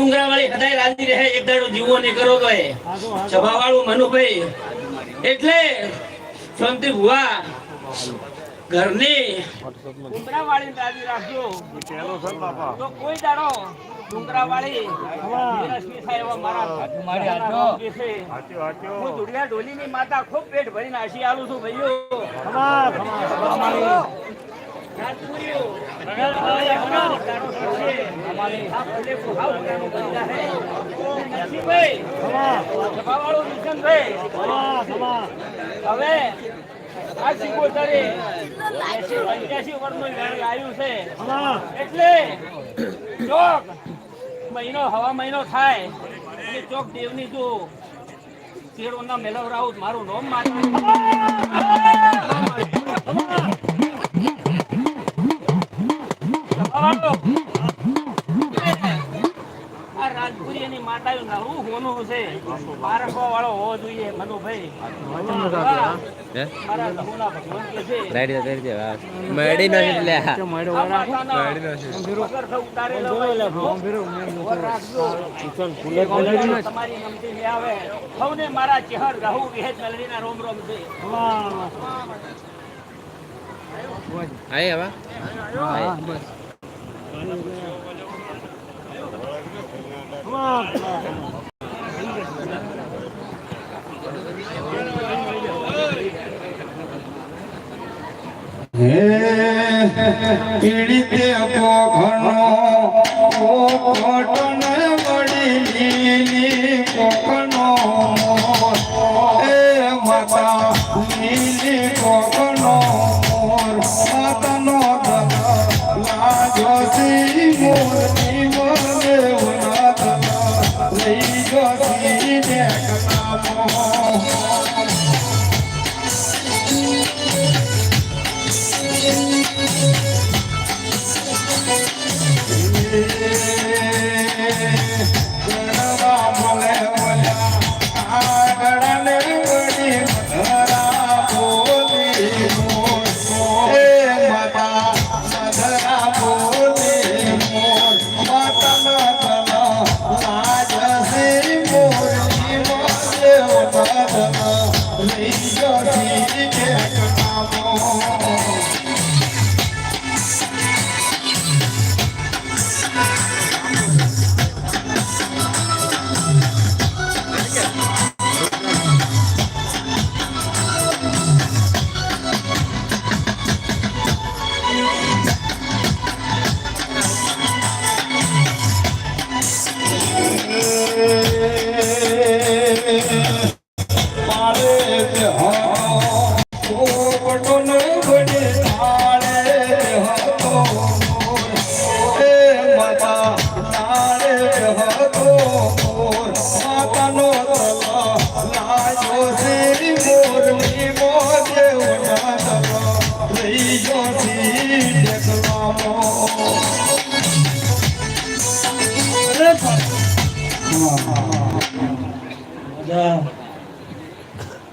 ડુંગરા વાળી હદાય રાજી રહે એક દાડો જીવો ને કરો તો એ સભા વાળું મનુભાઈ. એટલે સંતિ ભુવા ઘરની ડુંગરા વાળી રાજી રાખજો. તો કોઈ દાડો ડુંગરા વાળી મારા. હું ધુડિયા ઢોલીની માતા ખૂબ પેટ ભરીને આશી આલું છું ભાઈઓ. હવે છે એટલે ચોક મહિનો હવા મહિનો થાય એટલે ચોક દેવની જો શેરોના મેળવરાવું મારું નોમ માતા આ હોનું છે. વાળો હોવો જોઈએ મનુભાઈ. મારા ને ચહેર રહુ વિહેત મેલડીના રોમ રોમ છે હવે. પીડિતે પોખણો પોખટને વળી લીલી પોખણો એ માતા લીલી પોખણો મોર માતાનો ધન લાજો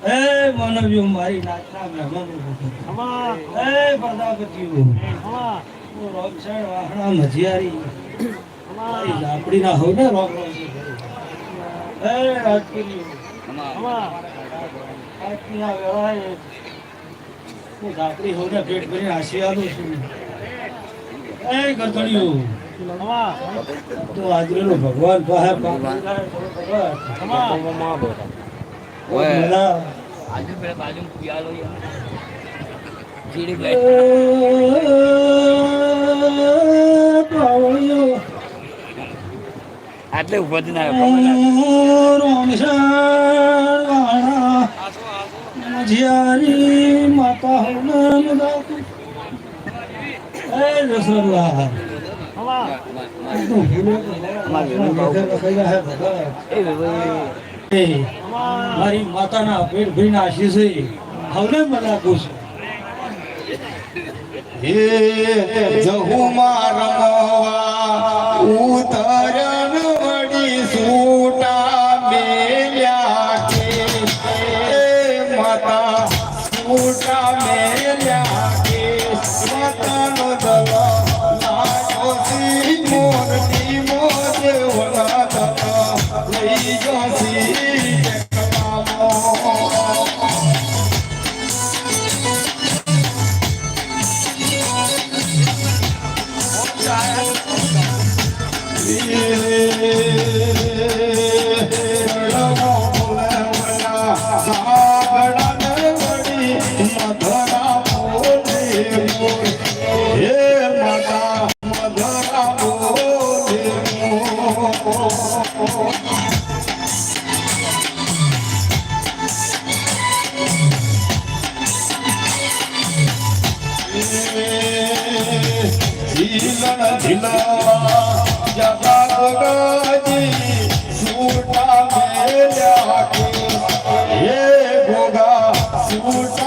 એ માનવીઓ મારી નાચના મહેમાનો. એ પ્રજાપતિઓ. રોગસાણ વાહણા મજિયારી મારી ઝાપડીના હોવ ને રોગ એ રાજપુરીઓ આજની વેળાએ હું ઝાપડી હોવ ને પેટ ભરીને હાસી આલું છું. એ ગરદડીઓ તો આજરેલો ભગવાન પાસે ભગવાન ઓય ભલા આજુ પેલા બાજુ પિયાલો યાર જીડી એ પાવળિયો આટલે ઊભો ના માતા મારી માતાના પેટ ભરીને આશીષ હવે મને આપું છું. હે જહુ રમવા ઉતરણ સૂટા ઝીલા ઝીલા જગાજી સૂટા મેલ્યા હે ગોગા સૂટા